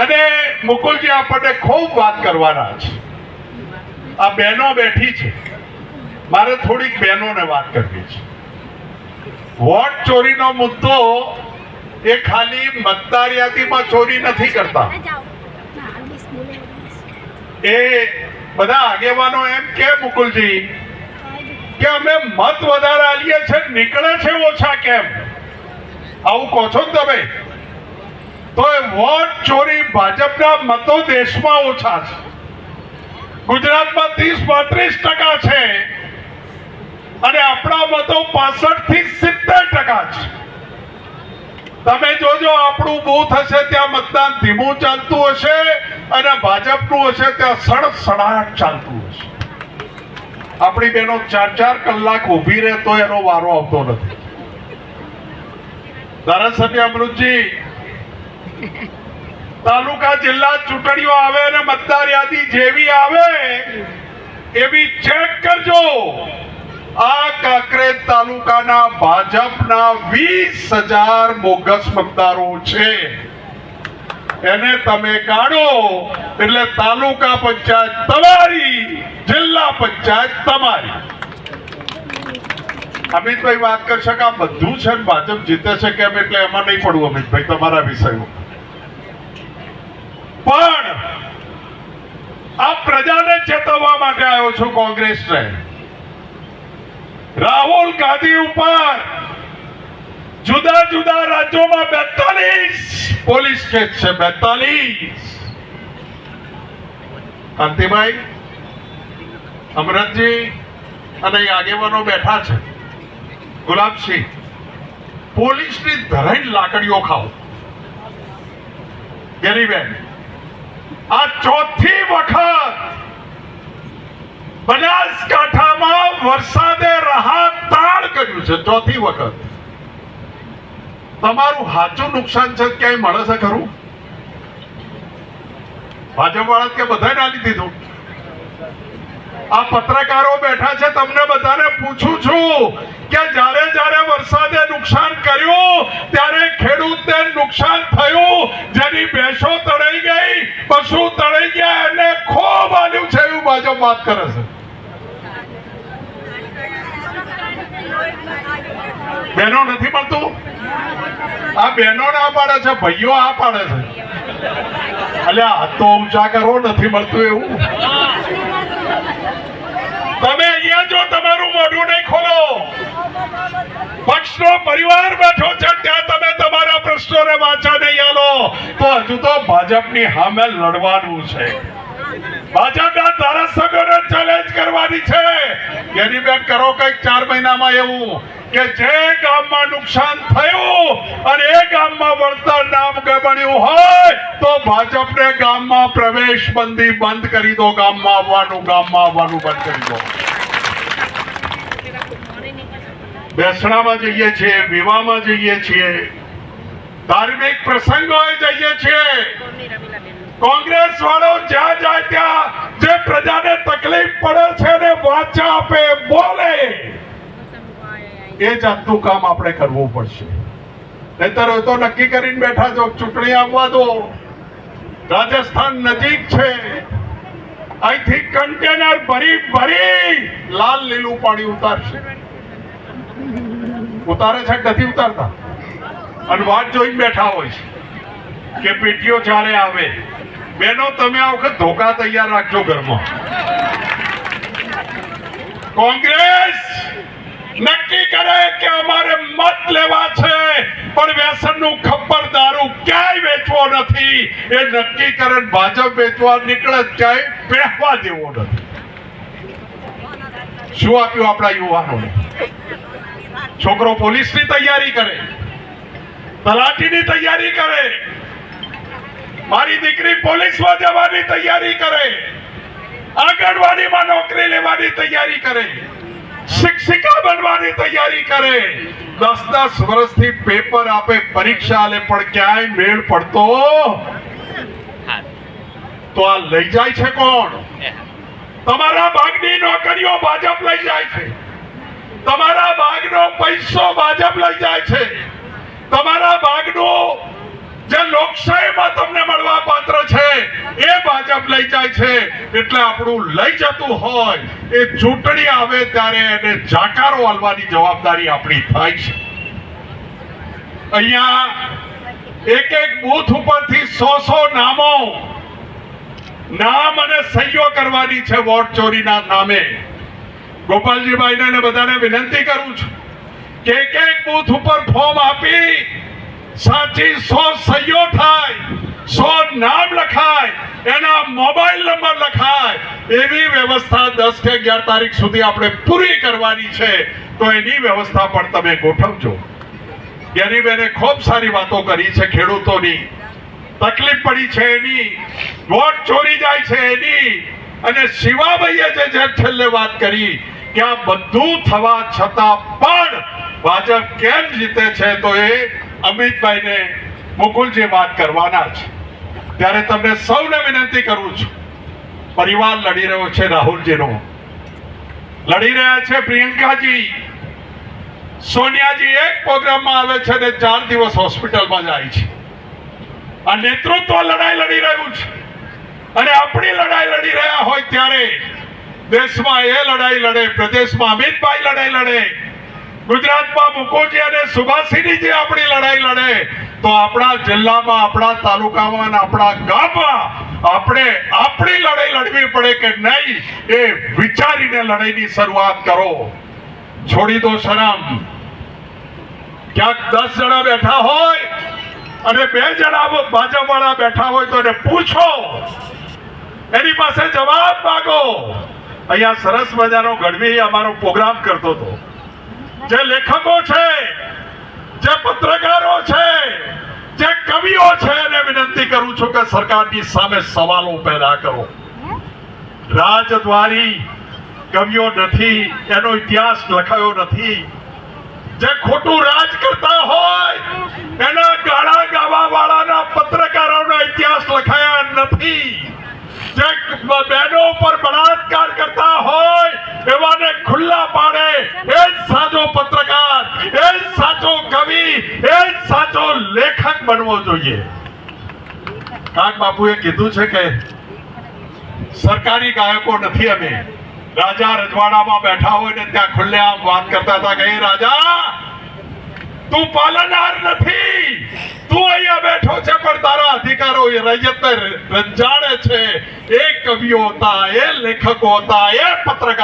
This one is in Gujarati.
અને મુકુલજી આપણને ખૂબ વાત કરવાના છે. આ બહેનો બેઠી છે. મારે થોડીક બહેનોને વાત કરવી છે. વોટ ચોરીનો મુદ્દો એ ખાલી મતદાર યાદીમાં ચોરી નથી કરતા. એ બધા આગેવાનો એમ કે મુકુલજી કે અમે મત વધારે આલીએ છે નીકળે છે ઓછા કેમ? આવું કહો છો ને તમે? તો એ વોટ ચોરી ભાજપના મતો દેશમાં ઓછા છે. ગુજરાતમાં ત્રીસ પાંત્રીસ ટકા છે. અને આપણા મતો પાસઠથી સિત્તેર ટકા છે. તમે જોજો, આપણું બૂથ હશે ત્યાં મતદાન ધીમું ચાલતું હશે અને ભાજપનું હશે ત્યાં સડસડાટ ચાલતું હશે. આપણી બહેનો ચાર ચાર કલાક ઊભી રહે તો એનો વારો આવતો નથી. ધારાસભ્ય અમૃતજી તાલુકા જિલ્લા ચૂંટણીઓ આવે અને મતદાર યાદી જેવી આવે, એવી ચેક કરજો. આ કાંકરેજ તાલુકાના ભાજપના વીસ હજાર બોગસ મતદારો છે. એને તમે કાઢો, એટલે તાલુકા પંચાયત તમારી, જિલ્લા પંચાયત તમારી. અમિતભાઈ વાત કરશે કે આ બધું છે ને ભાજપ જીતે છે કેમ એટલે એમાં નહીં પડવું અમિતભાઈ, તમારા વિષયો. પણ આ પ્રજાને ચેતવવા માટે આવ્યો છું કોંગ્રેસને. રાહુલ ગાંધી ઉપર જુદા જુદા રાજ્યોમાં બેતાલીસ પોલીસ કેસ છે, બેતાલીસ. કાંતિભાઈ, અમરતજી અને આગેવાનો બેઠા છે. ગુલાબસિંહ પોલીસની ધરાઈને લાકડીઓ ખાઓ. ગેરીબેન આ ચોથી વખત બનાસકાંઠામાં વરસાદે રાહત તાળ કર્યું છે, ચોથી વખત. તમારું સાચું નુકસાન છે, ક્યાંય મળે છે ખરું? ભાજપ વાળા કે બધાને આલી દીધું? આ પત્રકારો બેઠા છે, તમને બધાને પૂછું છું કે જ્યારે જ્યારે વરસાદે નુકસાન કર્યું, ત્યારે ખેડૂતને નુકસાન થયું, જેની ભેંસો તળાઈ ગઈ, પશુ તળાઈ ગયા એને ખૂબ આલ્યું છે એવું ભાજપ વાત કરે છે. બહેનો નથી મળતું? આ બહેનો ના પાડે છે, ભાઈઓ આ પાડે છે. અલ્યા હાથ તો ઊંચા કરો, નથી મળતું એવું. તમે અહીંયા જો તમારું મોઢું નહીં ખોલો. પક્ષનો પરિવાર બેઠો છે, ત્યાં તમે તમારા પ્રશ્નોને વાંચા નહીં આલો. તો હજુ તો ભાજપની સામે લડવાનું છે. ભાજપના ધારાસભ્યોને ચેલેન્જ કરવાની છે. ગેરીબેન, કરો કંઈક ચાર મહિનામાં એવું કે જે ગામમાં નુકસાન એ ગામમાં વળતર નામ બન્યું હોય તો ભાજપને ગામમાં પ્રવેશ બંધી બંધ કરી દો, ગામમાં આવવાનું ગામમાં આવવાનું બંધ કરી દો. બેસણામાં જઈએ છીએ, વિવાહમાં જઈએ છીએ. ધાર્મિક પ્રસંગોએ જઈએ છીએ. કોંગ્રેસ વાળો જ્યાં જાય ત્યાં જે પ્રજાને તકલીફ પડે છે ને વાચા આપે, બોલે. એ જાતનું કામ આપણે કરવું પડશે. નહીતર તો નક્કી કરીને બેઠા છો, ચૂંટણી આવવા દો. રાજસ્થાન નજીક છે. અહીંથી કન્ટેનર ભરી ભરી લાલ લીલું પાણી ઉતારશે. ઉતારે છે નથી ઉતારતા? અને વાત જોઈને બેઠા હોય છે કે પેટીઓ જ્યારે આવે, બેનો તમે આ વખત ધોકા તૈયાર રાખજો ઘરમાં. કોંગ્રેસ નક્કી કરે કે અમારે મત લેવા વ્યસનનું ખપ્પર દારૂ ક્યાંય વેચવો નથી. એ નક્કી કરે ભાજપ વેચવા નીકળે ક્યાંય પહેવા દેવો નથી. શું આપ્યું આપણા યુવાનોને છોકરો પોલીસની તૈયારી કરે. તલાટીની તૈયારી કરે. મારી દીકરી પોલીસમાં જવાની તૈયારી કરે. આંગણવાડીમાં નોકરી લેવાની તૈયારી કરે. શિક્ષિકા બનવાની તૈયારી કરે. દસ દસ વર્ષથી પેપર આપે પરીક્ષા આલે પણ ક્યાંય મેળ પડતો તો આ લઈ જાય છે કોણ? તમારા ભાગની નોકરીઓ ભાજપ લઈ જાય છે. તમારા ભાગનો પૈસો ભાજપ લઈ જાય છે. તમારા ભાગનું જે લોકશાહીમાં તમને મળવા પાત્ર છે, એ ભાજપ લઈ જાય છે. એટલે આપણું લઈ જતું હોય, એ ચૂંટણી આવે ત્યારે એને જાકારો હાલવાની જવાબદારી આપણી થાય છે. અહીંયા એક એક બૂથ ઉપરથી સો સો નામો, નામ અને સહીઓ કરવાની છે વોટ ચોરીના નામે. ગોપાલજીભાઈને બધાને વિનંતી કરું છું. કે એક એક બૂથ ઉપર ફોર્મ આપી સાચી સો સહીઓ થાય, સો નામ લખાય, એના મોબાઈલ નંબર લખાય. એવી વ્યવસ્થા દસ કે અગિયાર તારીખ સુધી આપણે પૂરી કરવાની છે. તો એની વ્યવસ્થા પણ તમે ગોઠવજો. ગેરીબેને ખૂબ સારી વાતો કરી છે ખેડૂતોની. તકલીફ પડી છે એની. વોટ ચોરી જાય છે એની. અને શિવાભાઈએ જે જે છેલ્લે વાત કરી કે આ બધું થવા છતાં પણ ભાજપ કેમ જીતે છે તો એ અમિતભાઈને મુકુલજી વાત કરવાના છે, ત્યારે તમને સૌને વિનંતી કરું છું. પરિવાર લડી રહ્યો છે રાહુલજીનો. લડી રહ્યા છે પ્રિયંકાજી. સોનિયાજી એક પ્રોગ્રામમાં આવે છે ને ચાર દિવસ હોસ્પિટલમાં જાય છે. આ નેતૃત્વ લડાઈ લડી રહ્યું છે. અને આપણી લડાઈ લડી રહ્યા હોય ત્યારે દેશમાં એ લડાઈ લડે, પ્રદેશમાં અમિતભાઈ લડાઈ લડે. ગુજરાતમાં મુકુજી અને સુભાષીની જે આપણી લડાઈ લડે. તો આપણા જિલ્લામાં, આપણા તાલુકામાં અને આપણા ગામમાં આપણે આપણી લડાઈ લડવી પડે કે નહીં એ વિચારીને લડાઈની શરૂઆત કરો. છોડી દો શરમ. ક્યાંક દસ જણા બેઠા હોય અને બે જણા ભાજપ વાળા બેઠા હોય તો એને પૂછો. એની પાસે જવાબ માગો. અહીંયા સરસ મજાનો ગઢવી અમારો પ્રોગ્રામ કરતો હતો. જે લેખકો છે, જે પત્રકારો છે, જે કવિઓ છે, એને વિનંતી કરું છું કે સરકારની સામે સવાલો પેદા કરો. રાજદ્વારી કવિઓ નથી, એનો ઇતિહાસ લખાયો નથી. જે ખોટું રાજ કરતા હોય, એના ગાળા ગાવા વાળાના પત્રકારોના ઇતિહાસ લખાયા નથી. જે બહેનો પર બળાત્કાર કરતા હોય, એવાને ખુલ્લા પાડે સાચો પત્રકાર એ જ સાચો કવિ એ જ સાચો લેખક બનવો જોઈએ કાક બાપુએ કીધું છે કે સરકારી ગાયકો નથી અમે રાજા રજવાડામાં બેઠા હોય ને ત્યાં ખુલ્લેઆમ વાત કરતા હતા કે "એ રાજા તું પાલનહાર નથી તું અહીંયા બેઠો છે પણ તારા અધિકારો એ રૈયતને રંજાડે છે એ કવિઓ હતા એ લેખકો હતા એ પત્રકાર